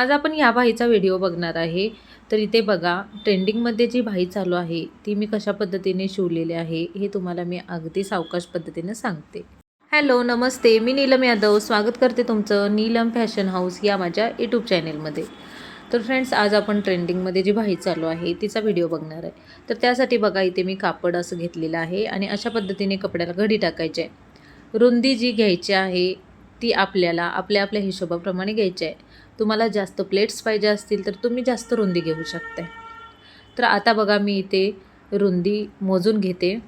आज आपण या भाईचा व्हिडिओ बघणार आहे. तर इथे बघा ट्रेंडिंगमध्ये जी भाई चालू आहे ती मी कशा पद्धतीने शिवलेली आहे हे तुम्हाला मी अगदी सावकाश पद्धतीने सांगते. हॅलो नमस्ते. मी नीलम यादव. स्वागत करते तुमचं नीलम फॅशन हाऊस या माझ्या यूट्यूब चॅनेलमध्ये. तर फ्रेंड्स आज आपण ट्रेंडिंगमध्ये जी भाई चालू आहे तिचा व्हिडिओ बघणार आहे. तर त्यासाठी बघा इथे मी कापड असं घेतलेलं आहे आणि अशा पद्धतीने कपड्याला घडी टाकायची. आहे रुंदी जी घ्यायची आहे ती आपल्याला आपल्या आपल्या हिशोबाप्रमाणे घ्यायची आहे. तुम्हाला जास्त प्लेट्स पाहिजे असतील तर तुम्ही जास्त रुंदी घेऊ शकता तर आता बघा मी इथे रुंदी मोजून घेते.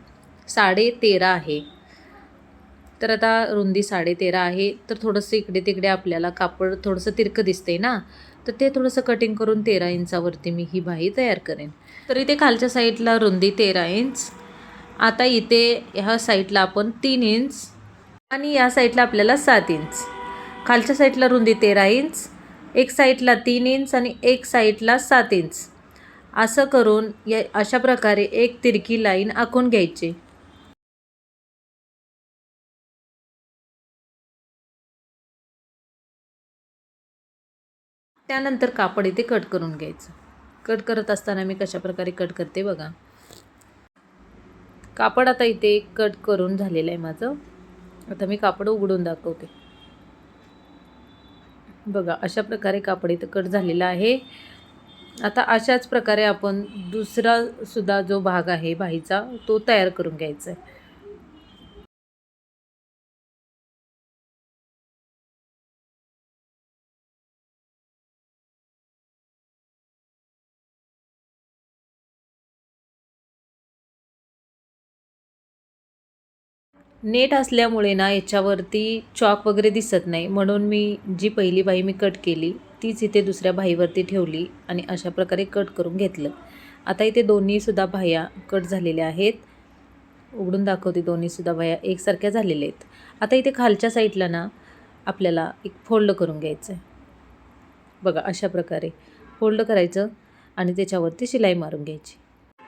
साडे तेरा आहे. तर आता रुंदी साडे तेरा आहे. तर थोडंसं इकडे तिकडे आपल्याला कापड थोडंसं तिरकं दिसतंय ना? तर ते थोडंसं कटिंग करून तेरा इंचावरती मी ही बाही तयार करेन. तर इथे खालच्या साईडला रुंदी तेरा इंच. आता इथे ह्या साईडला आपण तीन इंच आणि या साईडला आपल्याला सात इंच. खालच्या साईडला रुंदी तेरा इंच. एक साईडला तीन इंच आणि एक साईडला सात इंच. असं करून या अशा प्रकारे एक तिरकी लाईन आखून घ्यायची. त्यानंतर कापड इथे कट करून घ्यायचं. कट करत असताना मी कशा प्रकारे कट करते बघा. कापड आता इथे कट करून झालेलं आहे माझं. आता मी कापड उघडून दाखवते. बघा अशा प्रकारे कापड इथं कट झालेला आहे. आता अशाच प्रकारे आपण दुसरा सुद्धा जो भाग आहे बाईचा तो तयार करून घ्यायचा आहे. नेट असल्यामुळे ना याच्यावरती चॉक वगैरे दिसत नाही. म्हणून मी जी पहिली बाई मी कट केली तीच इथे दुसऱ्या बाईवरती ठेवली आणि अशा प्रकारे कट करून घेतलं. आता इथे दोन्हीसुद्धा बाह्या कट झालेल्या आहेत. उघडून दाखवते दोन्हीसुद्धा बाह्या एकसारख्या झालेल्या आहेत. आता इथे खालच्या साईडला ना आपल्याला एक फोल्ड करून घ्यायचं आहे बघा अशा प्रकारे फोल्ड करायचं आणि त्याच्यावरती शिलाई मारून घ्यायची.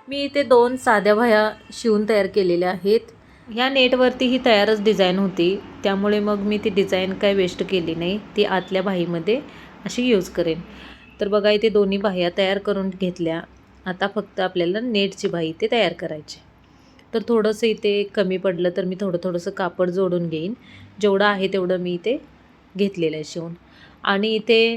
मी इथे दोन साध्या बाह्या शिवून तयार केलेल्या आहेत. ह्या नेटवरती ही तयारच डिझाईन होती. त्यामुळे मग मी ती डिझाईन काय वेस्ट केली नाही. ती आतल्या बाहीमध्ये अशी यूज करेन. तर बघा इथे दोन्ही बाह्या तयार करून घेतल्या. आता फक्त आपल्याला नेटची बाही ते तयार करायची. तर थोडंसं इथे कमी पडलं तर मी थोडं थोडंसं कापड जोडून घेईन. जेवढं आहे तेवढं मी इथे घेतलेलं आहे शिवून. आणि इथे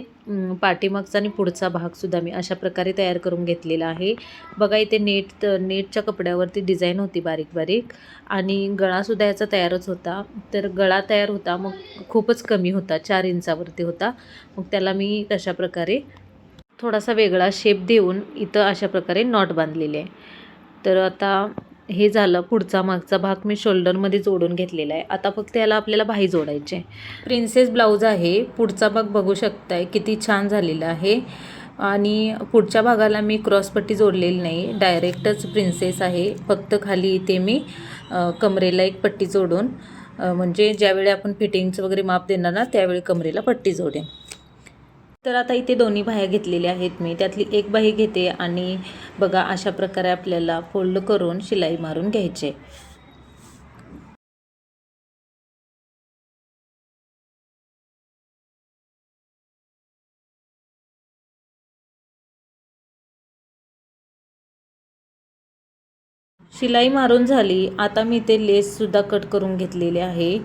पाठीमागचा आणि पुढचा भागसुद्धा मी अशा प्रकारे तयार करून घेतलेला आहे. बघा इथे नेट नेटच्या कपड्यावरती डिझाईन होती बारीक बारीक आणि गळासुद्धा याचा तयारच होता. तर गळा तयार होता मग खूपच कमी होता चार इंचावरती होता. मग त्याला मी तशा प्रकारे थोडासा वेगळा शेप देऊन इथं अशा प्रकारे नॉट बांधलेले आहे. तर आता हे झालं पुढचा मागचा भाग मी शोल्डरमध्ये जोडून घेतलेला आहे. आता फक्त याला आपल्याला बाही जोडायचे प्रिन्सेस ब्लाऊज आहे. पुढचा भाग बघू शकताय किती छान झालेला आहे. आणि पुढच्या भागाला मी क्रॉसपट्टी जोडलेली नाही. डायरेक्टच प्रिन्सेस आहे. फक्त खाली इथे मी कमरेला एक पट्टी जोडून म्हणजे ज्यावेळी आपण फिटिंगचं वगैरे माप देणार ना त्यावेळी कमरेला पट्टी जोडेन. तर आता इथे दोन्ही बाह्या घेतलेल्या आहेत मी. त्यातली एक बाही घेते आणि बघा अशा प्रकारे आपल्याला फोल्ड करून शिलाई मारून घ्यायचे. शिलाई मारून झाली. आता मी ते लेससुद्धा कट करून घेतलेले आहे.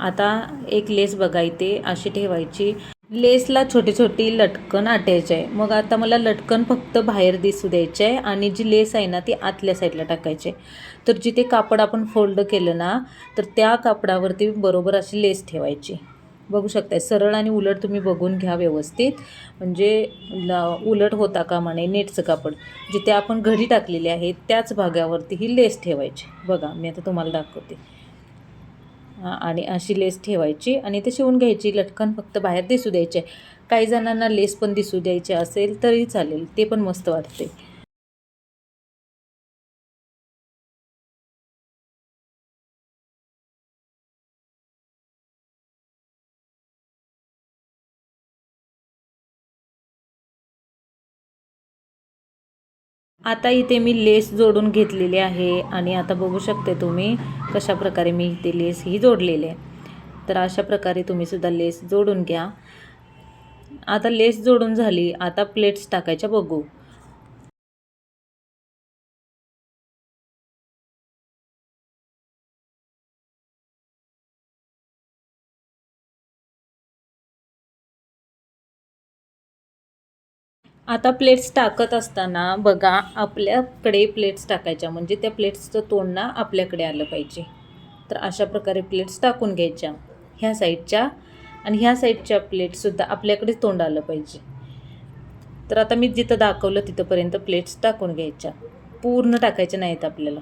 आता एक लेस बघा इथे अशी ठेवायची. लेसला छोटी छोटी लटकन आटायचे. आहे मग आता मला लटकन फक्त बाहेर दिसू द्यायचे आहे आणि जी लेस आहे ना ती आतल्या साईडला टाकायची. आहे तर जिथे कापड आपण फोल्ड केलं ना तर त्या कापडावरती बरोबर अशी लेस ठेवायची. बघू शकताय सरळ आणि उलट तुम्ही बघून घ्या व्यवस्थित. म्हणजे उलट होता का म्हणे नेटचं कापड. जिथे आपण घडी टाकलेली आहे त्याच भागावरती ही लेस ठेवायची. बघा मी आता तुम्हाला दाखवते. आणि अशी लेस ठेवायची आणि ते शिवून घ्यायची. लटकन फक्त बाहेर दिसू द्यायचे. काही जणांना लेस पण दिसू द्यायचे असेल तरी चालेल ते पण मस्त वाटते. आता इथे मी लेस जोडून घेतलेली आहे आणि आता बघू शकते तुम्ही कशा प्रकारे मी इथे लेस ही जोडलेली आहे. तर अशा प्रकारे तुम्ही सुद्धा लेस जोडून घ्या. आता लेस जोडून झाली आता प्लेट्स टाकायच्या बघू. आता प्लेट्स टाकत असताना बघा आपल्याकडे प्लेट्स टाकायच्या. म्हणजे त्या प्लेट्सचं तोंड ना आपल्याकडे आलं पाहिजे. तर अशा प्रकारे प्लेट्स टाकून घ्यायच्या ह्या साईडच्या आणि ह्या साईडच्या प्लेट्ससुद्धा आपल्याकडेच तोंड आलं पाहिजे. तर आता मी जिथं दाखवलं तिथंपर्यंत प्लेट्स टाकून घ्यायच्या. पूर्ण टाकायच्या नाहीत आपल्याला.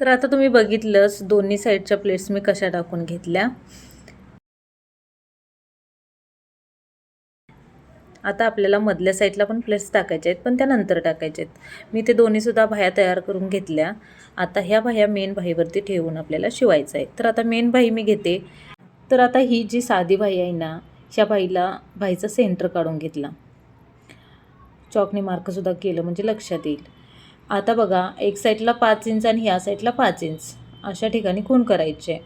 तर आता तुम्ही बघितलंच दोन्ही साईडच्या प्लेट्स मी कशा टाकून घेतल्या. आता आपल्याला मधल्या साईडला पण प्लेट्स टाकायचे आहेत पण त्या नंतर टाकायचे आहेत. मी ते दोन्हीसुद्धा भाया तयार करून घेतल्या. आता ह्या भाया मेन भाईवरती ठेवून आपल्याला शिवायचं आहे. तर आता मेन भाई मी घेते. तर आता ही जी साधी भाई आहे ना ह्या भाईला भाईचा सेंटर काढून घेतला. चॉकने मार्कसुद्धा केलं म्हणजे लक्षात येईल. आता बघा एक साईडला पाच इंच आणि ह्या साईडला पाच इंच. अशा ठिकाणी खून करायचे.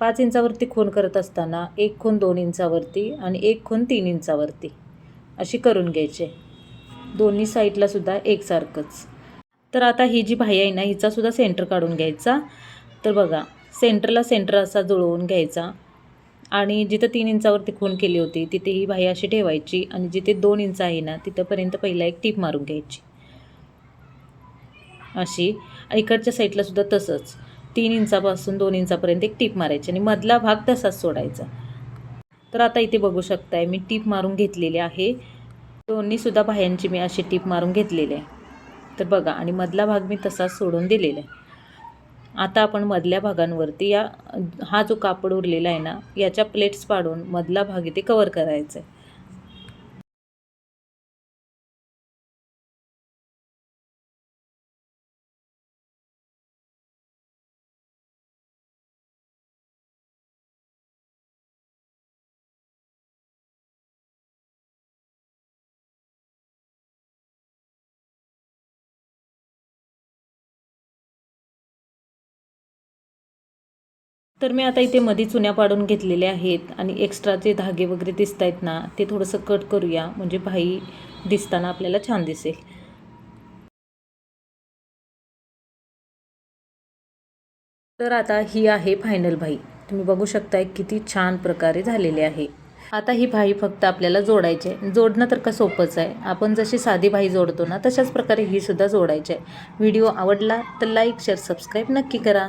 पाच इंचावरती खून करत असताना एक खून दोन इंचावरती आणि एक खून तीन इंचावरती अशी करून घ्यायचे. दोन्ही साईडला सुद्धा एकसारखंच. तर आता ही जी भाई आहे ना हिचासुद्धा सेंटर काढून घ्यायचा. तर बघा सेंटरला सेंटर असा जुळवून घ्यायचा. आणि जिथं तीन इंचावरती खून केली होती तिथे ही भाई अशी ठेवायची आणि जिथे दोन इंच आहे ना तिथंपर्यंत पहिला एक टीप मारून घ्यायची. अशी. इकडच्या साईडला सुद्धा तसंच. तीन इंचापासून दोन इंचापर्यंत एक टीप मारायची आणि मधला भाग तसाच सोडायचा. तर आता इथे बघू शकताय मी टीप मारून घेतलेली आहे. दोन्हीसुद्धा बाह्यांची मी अशी टीप मारून घेतलेली आहे. तर बघा आणि मधला भाग मी तसाच सोडून दिलेला आहे. आता आपण मधल्या भागांवरती या हा जो कापड उरलेला आहे ना याच्या प्लेट्स पाडून मधला भाग इथे कवर करायचा आहे. तर मी आता इथे मध्ये चुन्या पाडून घेतलेल्या आहेत आणि एक्स्ट्राचे धागे वगैरे दिसत आहेत ना ते थोडंसं कट करूया. म्हणजे भाई दिसताना आपल्याला छान दिसेल. तर आता ही आहे फायनल भाई. तुम्ही बघू शकताय किती छान प्रकारे झालेले आहे. आता ही भाई फक्त आपल्याला जोडायची आहे. जोडणं तर का सोपंच आहे. आपण जशी साधी भाई जोडतो ना तशाच प्रकारे ही सुद्धा जोडायची आहे. व्हिडिओ आवडला तर लाईक शेअर सबस्क्राईब नक्की करा.